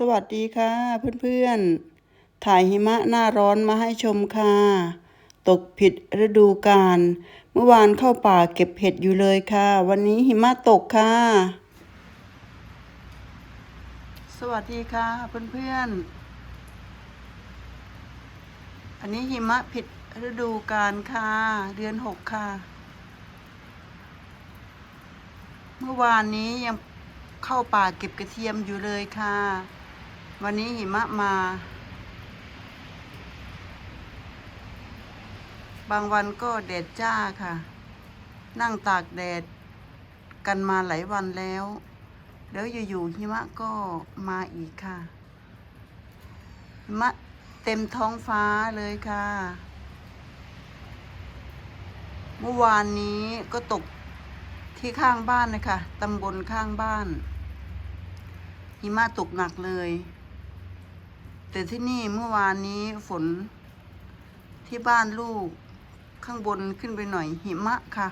สวัสดีค่ะเพื่อนๆ ถ่ายหิมะหน้าร้อนมาให้ชมค่ะ ตกผิดฤดูกาล เมื่อวานเข้าป่าเก็บเห็ดอยู่เลยค่ะ วันนี้หิมะตกค่ะ สวัสดีค่ะเพื่อนๆ อันนี้หิมะผิดฤดูกาลค่ะ เดือนหกค่ะ เมื่อวานนี้ยังเข้าป่าเก็บกระเทียมอยู่เลยค่ะ วันนี้หิมะมา บางวันก็แดดจ้าค่ะ นั่งตากแดดกันมาหลายวันแล้ว เดี๋ยวอยู่ๆหิมะก็มาอีกค่ะ หิมะเต็มท้องฟ้าเลยค่ะ เมื่อวานนี้ก็ตกที่ข้างบ้านนะคะตำบลข้างบ้านหิมะตกหนักเลย แต่ที่นี่เมื่อวานนี้ฝนที่บ้านลูกข้างบนขึ้นไปหน่อยหิมะค่ะ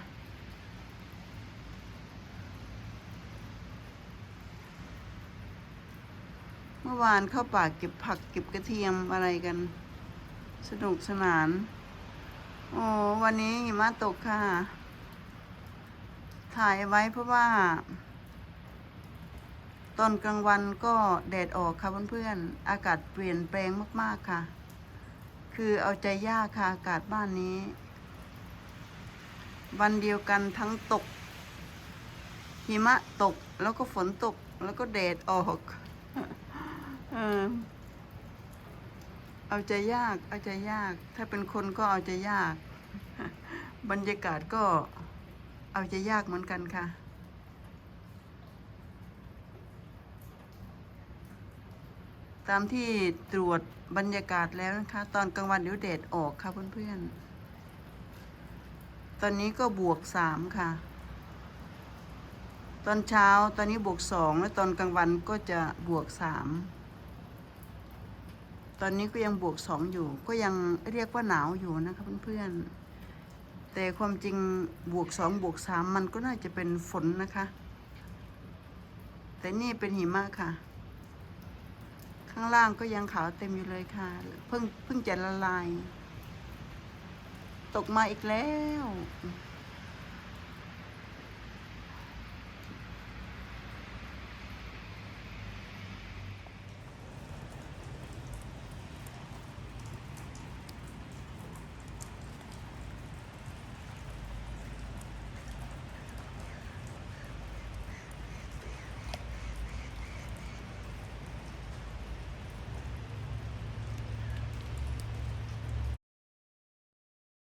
เมื่อวานเข้าป่าเก็บผักเก็บกระเทียมอะไรกัน สนุกสนาน โอ้วันนี้หิมะตกค่ะ ถ่ายไว้เพราะว่า ตอนกลางวันก็แดดออกค่ะเพื่อนๆ อากาศเปลี่ยนแปลงมากๆค่ะ คือเอาใจยากค่ะอากาศบ้านนี้ วันเดียวกันทั้งตก หิมะตกแล้วก็ฝนตกแล้วก็แดดออกเออเอาใจยาก เอาใจยาก ถ้าเป็นคนก็เอาใจยาก บรรยากาศก็เอาใจยากเหมือนกันค่ะ ตามที่ตรวจบรรยากาศแล้วนะคะ ตอนกลางวันเดี๋ยวแดดออกค่ะเพื่อนๆ ตอนนี้ก็บวกสามค่ะ ตอนเช้าตอนนี้บวกสองแล้วตอนกลางวันก็จะบวกสามตอนนี้ก็ยังบวกสองอยู่ ก็ยังเรียกว่าหนาวอยู่นะคะเพื่อนๆ แต่ความจริงบวกสองบวกสามมันก็น่าจะเป็นฝนนะคะ แต่นี่เป็นหิมะค่ะ ข้างล่างก็ยังขาวเต็มอยู่เลยค่ะ เพิ่งเพิ่งจะละลาย ตกมาอีกแล้ว